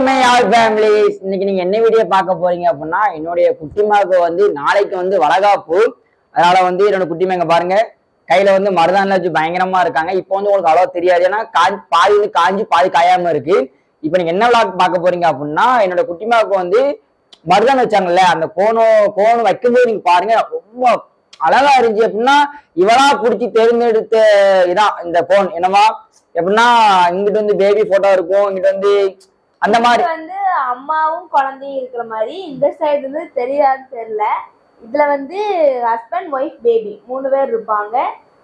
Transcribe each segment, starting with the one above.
Hi my all families இன்னைக்கு நீங்க என்ன வீடியோ பார்க்க போறீங்க அப்படின்னா என்னுடைய குட்டிமாவுக்கு வந்து நாளைக்கு வந்து வளகாப்பு. அதனால வந்து என்னோட குட்டிமா இங்க பாருங்க. கையில வந்து மருதானில வச்சு பயங்கரமா இருக்காங்க. இப்போ வந்து உங்களுக்கு அவ்வளோ தெரியாது. ஏன்னா பாதி வந்து காஞ்சி பாதி காயாம இருக்கு. இப்போ நீங்க என்ன விளாக் பார்க்க போறீங்க அப்படின்னா என்னோட குட்டிமாவுக்கு வந்து மருதாணி வச்சாங்கல்ல அந்த கோணம் கோணம் வைக்கும்போது நீங்க பாருங்க ரொம்ப அழகா இருந்துச்சு. அப்படின்னா இவளா பிடிச்சி தேர்ந்தெடுத்த இதான் இந்த போன் என்னவா? எப்படின்னா இங்கிட்டு வந்து பேபி போட்டோ இருக்கும் இங்கிட்டு வந்து அந்த மாதிரி. வந்து அம்மாவும் குழந்தையும் இருக்கிற மாதிரி இந்த சைடு வந்து தெரியாது தெரியல. இதுல வந்து ஹஸ்பண்ட் ஒய்ஃப் பேபி மூணு பேர் இருப்பாங்க.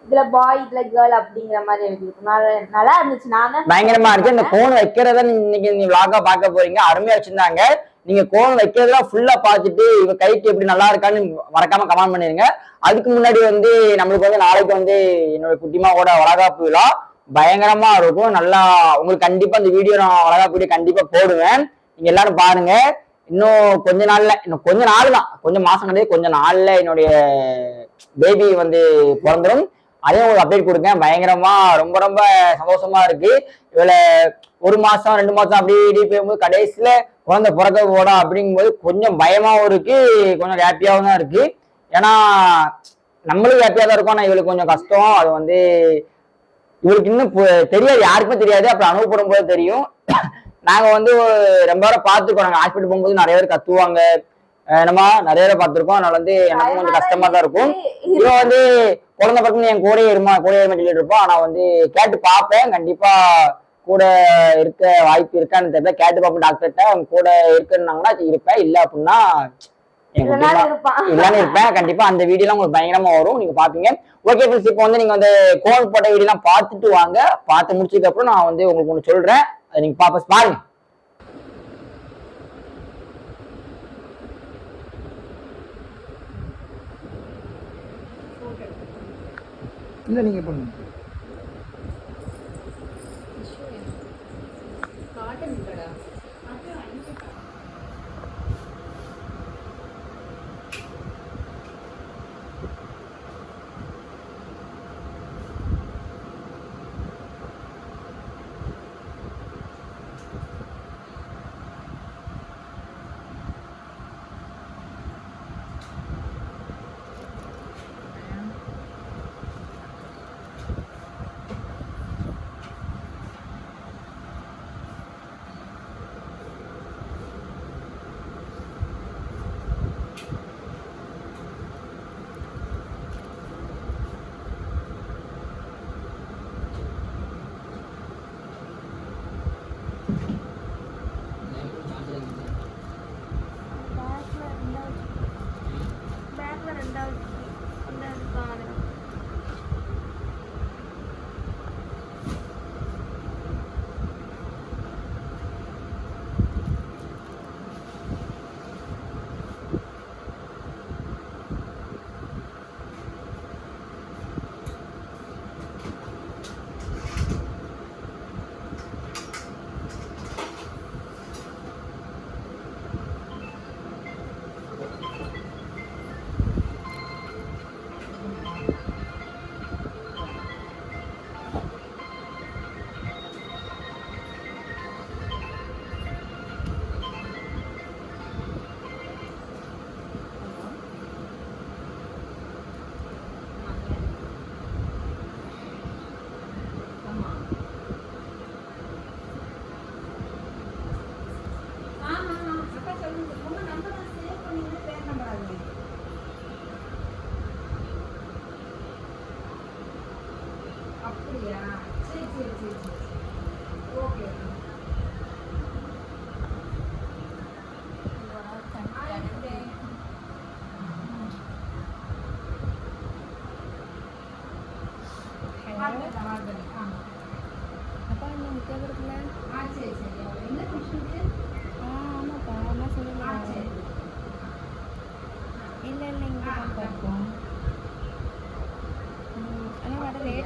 இதுல பாய் இதுல கேர்ள் அப்படிங்கிற மாதிரி எழுதிருக்கும் நல்லா இருந்துச்சு. நான் தான் பயங்கரமா இருக்கு. இந்த கோன் வைக்கிறத இன்னைக்கு நீங்க விளாகா பார்க்க போறீங்க. அருமையா வச்சிருந்தாங்க. நீங்க கோன் வைக்கிறதெல்லாம் ஃபுல்லா பார்த்துட்டு இவ கைக்கு எப்படி நல்லா இருக்கான்னு மறக்காம கமெண்ட் பண்ணிருங்க. அதுக்கு முன்னாடி வந்து நம்மளுக்கு வந்து நாளைக்கு வந்து என்னோட குட்டிமாவோட வளகாப்பு விழா. பயங்கரமா இருக்கும். நல்லா உங்களுக்கு கண்டிப்பா இந்த வீடியோ நான் அழகா கூடிய கண்டிப்பா போடுவேன். நீங்க எல்லாரும் பாருங்க. இன்னும் கொஞ்ச நாள்ல இன்னும் கொஞ்ச நாள் தான். கொஞ்சம் மாசம் கிடையாது கொஞ்ச நாள்ல என்னுடைய பேபி வந்து பிறந்துடும் அதையும் உங்களுக்கு அப்டேட் கொடுங்க பயங்கரமா ரொம்ப ரொம்ப சந்தோஷமா இருக்கு. இவள ஒரு மாசம் ரெண்டு மாசம் அப்படி இப்படி போகும்போது கடைசியில குழந்தை பிறக்க போடா அப்படிங்கும்போது கொஞ்சம் பயமாவும் இருக்கு. கொஞ்சம் ஹாப்பியாவும் தான் இருக்கு. ஏன்னா நம்மளும் ஹாப்பியா தான் இருக்கும். ஆனா இவளுக்கு கொஞ்சம் கஷ்டம். அது வந்து இவளுக்கு இன்னும் தெரியாது. யாருக்குமே தெரியாது. அப்புறம் அனுபவப்படும் போது தெரியும். நாங்க வந்து ரொம்ப நேரம் பார்த்துருக்கோம். நாங்க ஹாஸ்பிட்டல் போகும்போது நிறைய பேர் கத்துவாங்க. என்னமா? நிறைய பேர் பார்த்துருக்கோம். அதனால வந்து எனக்கு கொஞ்சம் கஷ்டமா தான் இருக்கும். இவன் வந்து குழந்தை பிறகு என் கூடயே இருமா கூடயே இருமா சொல்லிட்டு இருப்போம் ஆனா வந்து கேட்டு பார்ப்பேன். கண்டிப்பா கூட இருக்க வாய்ப்பு இருக்கான்னு தெரியல. கேட்டு பார்ப்போம் டாக்டர்கிட்ட. அவங்க கூட இருக்குன்னாங்கன்னா இருப்பேன். இல்ல அப்படின்னா இல்லைன்னா இருப்பான். கண்டிப்பா அந்த வீடியோலாம் உங்களுக்கு பயங்கரமா வரும். நீங்க பாப்பீங்க. ஓகே ஃப்ரெண்ட்ஸ் இப்போ வந்து நீங்க வந்து கோல் போட்ட வீடியோலாம் பார்த்துட்டு வாங்க. பார்த்து முடிச்சதுக்கு அப்புறம் நான் வந்து உங்களுக்கு ஒன்று சொல்றேன். அதை நீங்க பாப்ப பாருங்க. இல்லை நீங்கள் பண்ணுங்க.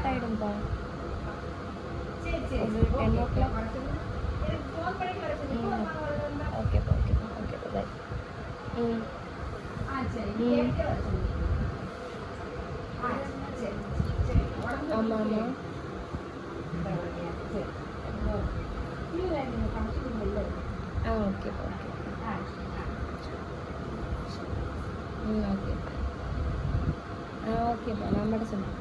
ஆனால் வர லேட் ஆகிடும்ப்பா சரி சரி ஒரு 10 o'clock. எனக்கு ஃபோன் பண்ணி வர சொல்லுங்க ஓகேப்பா ஓகேப்பா ஓகேப்பா பாய் ம் ஆ சரி ம். கேட்டே வர சொல்லுங்க ஆ சரி சரி உடம்பு ஆமாம் ஆமாம் பரவாயில்லையா? சரி இல்லை நீங்கள் ஃபங்க்ஷனுக்கு வெளில இருக்கு ஓகேப்பா ஓகே ம் ஓகே ஆ ஓகேப்பா நான் மட்டும் சொன்னேன்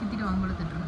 ലക്ഷത്തി രൂപ കൊടുത്തിട്ടുണ്ട്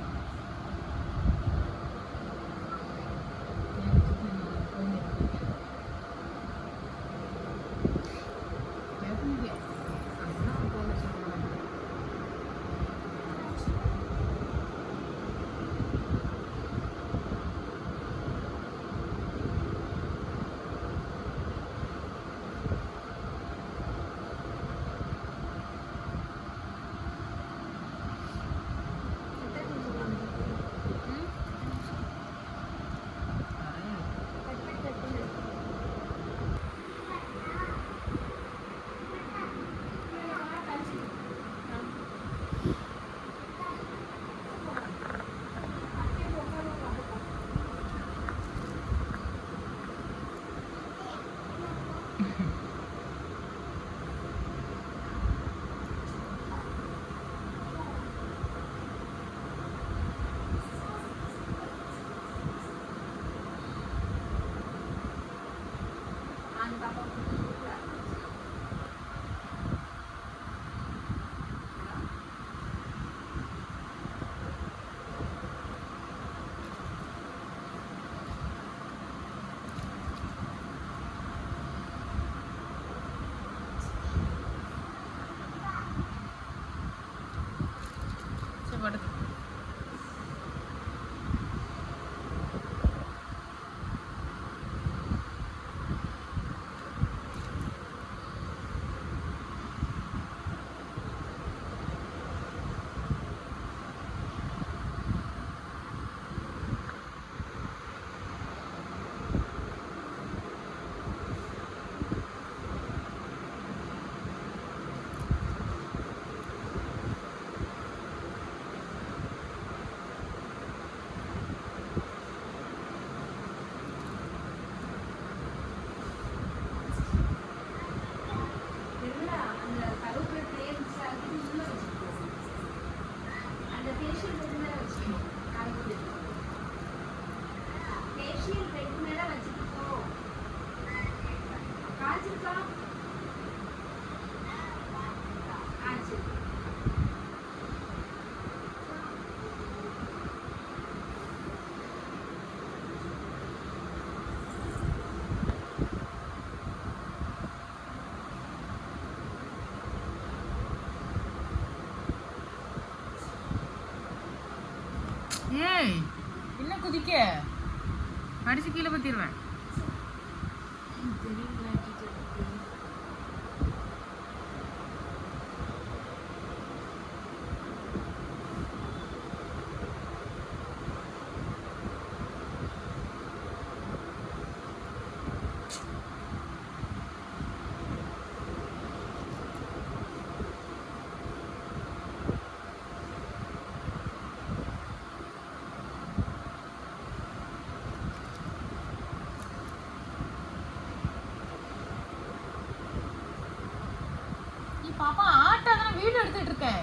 என்ன குதிக்க? அடிச்சு கீழே பத்திடுவேன் பாப்பா ஆட்டா தான் வீடியோ எடுத்துட்டு இருக்கேன்.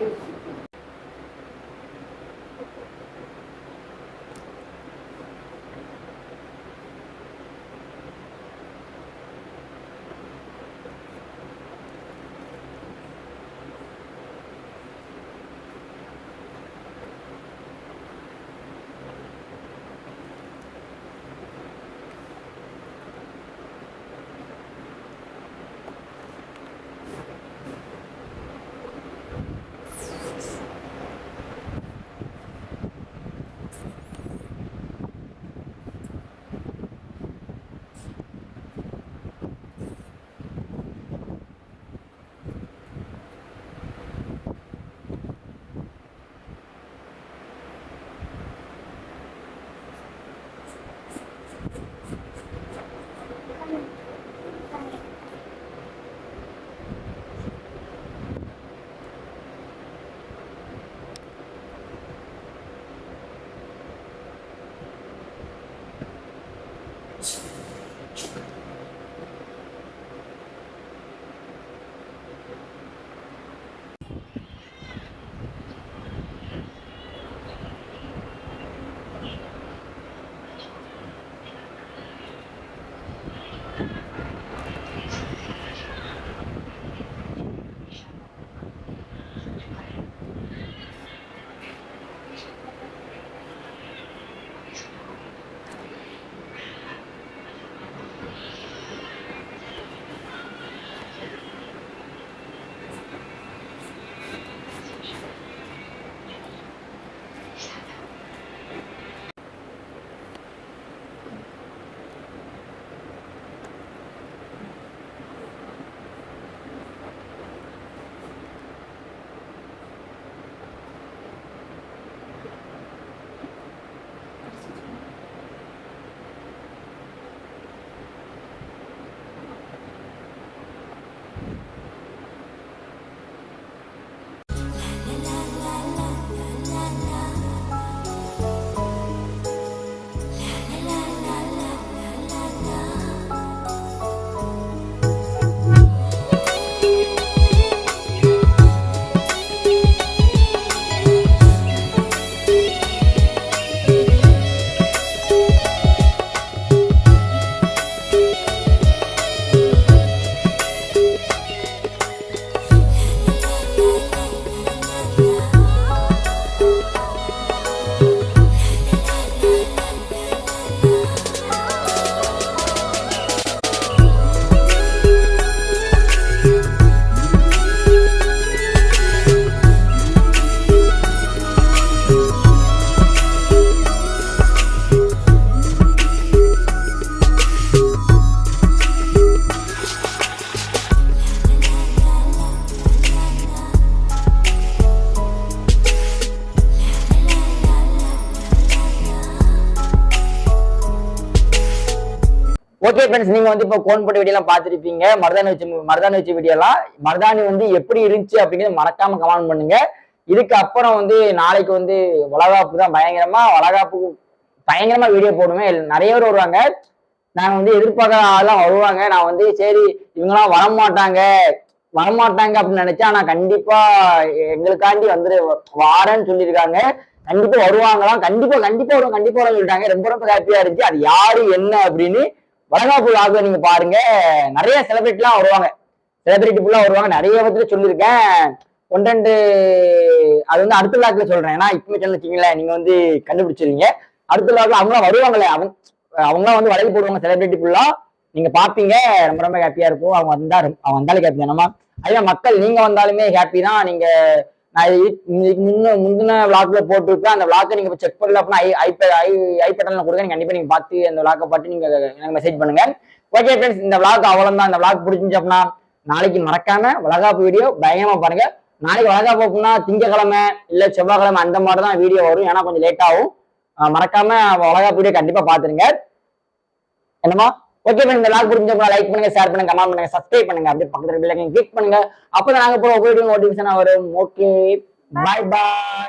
ஓகே ஃப்ரெண்ட்ஸ் நீங்க வந்து இப்போ கோன் போட்டு வீடியோ எல்லாம் பார்த்துருப்பீங்க. மருதாணி வச்சு மருதாணி வச்சு வீடியோ எல்லாம். மருதாணி வந்து எப்படி இருந்துச்சு அப்படிங்கிறது மறக்காம கமெண்ட் பண்ணுங்க. இதுக்கு அப்புறம் வந்து நாளைக்கு வந்து வளகாப்பு தான். பயங்கரமா வளகாப்பு பயங்கரமா வீடியோ போடுவேன். நிறைய பேர் வருவாங்க. நாங்க வந்து எதிர்பார்க்காத ஆள்லாம் வருவாங்க. நான் வந்து சரி இவங்கெல்லாம் வரமாட்டாங்க. வரமாட்டாங்க அப்படின்னு நினைச்சேன் ஆனா கண்டிப்பா எங்களுக்காண்டி வந்து வாரேன்னு சொல்லியிருக்காங்க. கண்டிப்பா வருவாங்களாம். கண்டிப்பா கண்டிப்பா வருவாங்க கண்டிப்பா வருவாங்க சொல்லிட்டாங்க. ரொம்ப ரொம்ப ஹாப்பியா இருந்துச்சு. அது யாரு என்ன அப்படின்னு வளகாப்பு லாக நீங்க பாருங்க. நிறைய செலிபிரிட்டிலாம் வருவாங்க. செலிபிரிட்டி ஃபுல்லா வருவாங்க. நிறைய விதத்துல சொல்லியிருக்கேன். ஒன் ரெண்டு அது வந்து அடுத்த லாக்ல சொல்றேன். ஏன்னா இப்போ சேனல் வச்சிங்களேன் நீங்க வந்து கண்டுபிடிச்சிருவீங்க. அடுத்த லாக்ல அவங்களாம் வருவாங்களே அவங்க அவங்களாம் வந்து வளையல் போடுவாங்க செலிபிரிட்டி ஃபுல்லா நீங்க பாப்பீங்க. ரொம்ப ரொம்ப ஹாப்பியா இருக்கும். அவங்க வந்தா அவன் அவங்க வந்தாலும் ஹாப்பி தானமா அதே மக்கள் நீங்க வந்தாலுமே ஹாப்பி தான். நீங்க நான் இதுக்கு முன்ன முந்தின விளாக்ல போட்டிருப்பேன். அந்த விளாக்கை நீங்க செக் பண்ணல அப்படின்னா ஐ ஐபேட் ஐ ஐபேட்ல கொடுங்க. நீங்க கண்டிப்பா நீங்க பார்த்து அந்த விளாக்கை பார்த்து நீங்க எனக்கு மெசேஜ் பண்ணுங்க. ஓகே ஃப்ரெண்ட்ஸ் இந்த விளாக் அவ்வளவுதான். இந்த விளாக் பிடிச்சிருந்துச்சு அப்படின்னா நாளைக்கு மறக்காம வளகாப்பு வீடியோ பயங்கரமா பாருங்க. நாளைக்கு வளகாப்பு அப்படின்னா திங்கக்கிழமை இல்ல செவ்வாய்க்கிழமை அந்த மாதிரி தான் வீடியோ வரும். ஏன்னா கொஞ்சம் லேட் ஆகும். மறக்காம வளகாப்பு வீடியோ கண்டிப்பா பாத்துருங்க என்னமா ஓகே இந்த லாக் புரிஞ்சப்போ லைக் பண்ணுங்க ஷேர் பண்ணுங்க கமெண்ட் பண்ணுங்க சப்ஸ்கிரைப் பண்ணுங்க. அப்படியே பக்கத்துல பிள்ளைங்க கிளிக் பண்ணுங்க. அப்போ நாங்க போகிற ஒவ்வொரு நோட்டிஃபிகேஷன் வரும். ஓகே பாய் பாய்